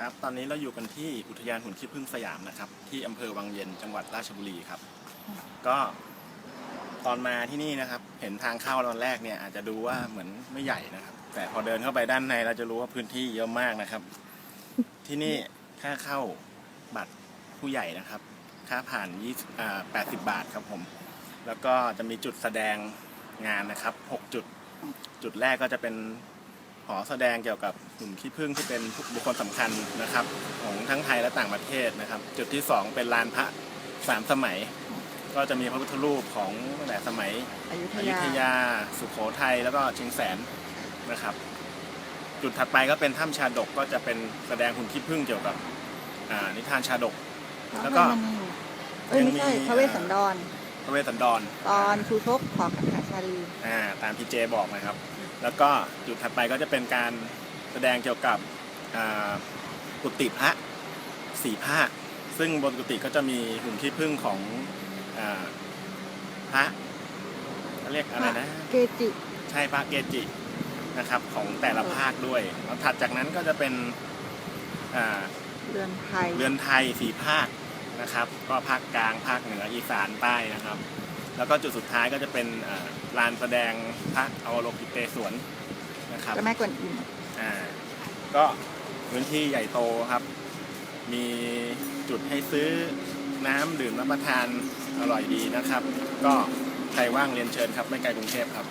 ครับ ตอนนี้เราอยู่กันที่อุทยานหุ่นขี้ผึ้งสยามนะครับ ที่อำเภอวังเย็นจังหวัดราชบุรีครับ ก็ตอนมาที่นี่นะครับ เห็นทางเข้าตอนแรกเนี่ยอาจจะดูว่าเหมือนไม่ใหญ่นะครับ แต่พอเดินเข้าไปด้านในเราจะรู้ว่าพื้นที่เยอะมากนะครับ ที่นี่ค่าเข้าบัตรผู้ใหญ่นะครับ ค่าผ่าน20อ่า80 บาทครับผม แล้วก็จะมีจุดแสดงงานนะครับ 6 จุด จุดแรกก็จะเป็น หอแสดงเกี่ยวกับหุ่นขี้ผึ้งที่เป็นบุคคลสำคัญนะครับ ของทั้งไทยและต่างประเทศนะครับ จุดที่ 2 เป็นลานพระสามสมัย ก็จะมีพระพุทธรูปของตั้งแต่สมัยอยุธอยุยาธยา สุโขทัยแล้วก็เชียงแสนนะครับ จุดถัดไปก็เป็นถ้ำชาดกก็จะเป็นแสดงหุ่นขี้ผึ้งเกี่ยวกับอ่านิทานชาดก แล้วก็เอ้ยไม่ใช่ยังมีพระเวสสันดรพระเวสสันดร ตอนชูชกขอขันหาชาลีอ่าตามพี่เจบอกนะครับ แล้วก็จุดถัดไปก็จะเป็นการแสดงเกี่ยวกับอ่ากุฏิพระสี่ภาคซึ่งบนกุฏิก็จะมีหุ่นขี้ผึ้งของอาพระเขาเรียกอะไรนะเกจิใช่พระเกจินะครับของแต่ละภาคด้วยแล้วถัดจากนั้นก็จะเป็นอ่าเรือนไทยเรือนไทยสี่ภาคนะครับ ก็ภาคกลางภาคเหนืออีสานใต้นะครับ แล้วก็จุดสุดท้ายก็จะเป็นอ่าลานแสดงพระอวโลกิเตศวนนะครับเจ้าแม่กวนอิมอ่าก็พื้นที่ใหญ่โตครับ มีจุดให้ซื้อน้ำดื่มรับประทานอร่อยดีนะครับ ก็ใครว่างเรียนเชิญครับ ไม่ไกลกรุงเทพครับ